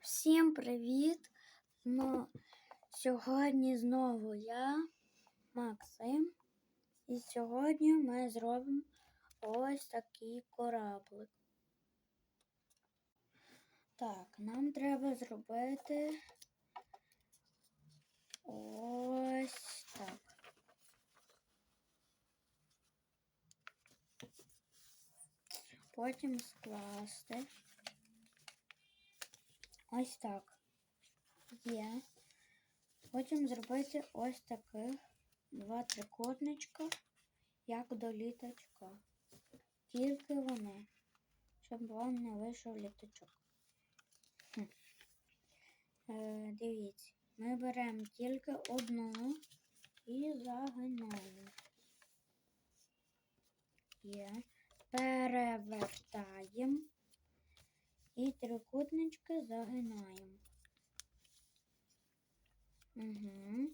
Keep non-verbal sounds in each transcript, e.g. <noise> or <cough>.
Всім привіт! Ну, сьогодні знову я, Максим, і сьогодні ми зробимо ось такий кораблик. Так, нам треба зробити ось так. Потім скласти. Ось так. Є. Потім зробити ось таких два трикутничка, як до літачка. Тільки вони, щоб вам не вийшов літачок. Хм. Е, дивіться, ми беремо тільки одну і загинаємо. Є. Перевертаємо. І загинаємо. Угу.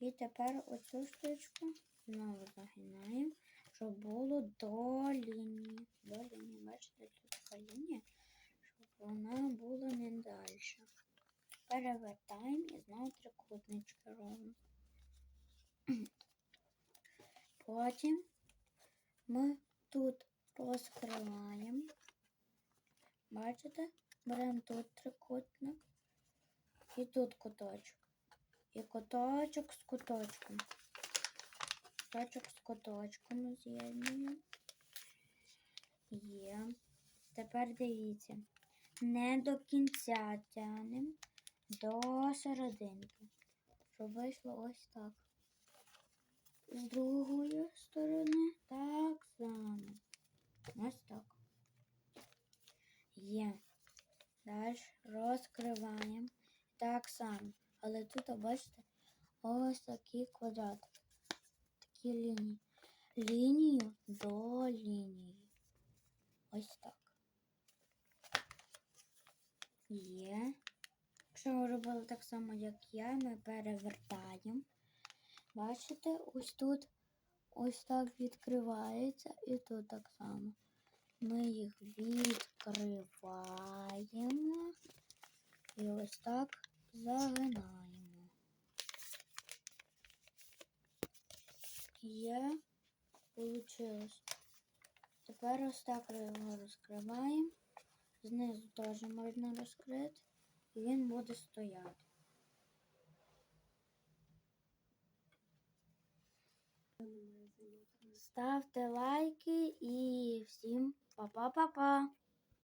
І тепер оцю штучку знову загинаємо, щоб було до лінії. До лінії, бачите, тут така лінія, щоб вона була не далі. Перевертаємо і знову трикутнички робимо. <clears throat> Потім ми тут розкриваємо. Бачите? Беремо тут трикутник і тут куточок. І куточок з куточком. Куточок з куточком з'єднуємо. Є. Тепер дивіться. Не до кінця тянемо до серединки. Щоб вийшло ось так. З другої сторони так само. Ось так. Є. Далі розкриваємо. Так само. Але тут, бачите, ось такий квадрат. Такі лінії. Лінію до лінії. Ось так. Є. Якщо ви робили так само, як я, ми перевертаємо. Бачите, ось тут ось так відкривається і тут так само. Ми їх відкриваємо і ось так загинаємо. Є, вийшло. Тепер ось так його розкриваємо. Знизу теж можна розкрити, і він буде стояти. Ставте лайки і всім па-па-па-па!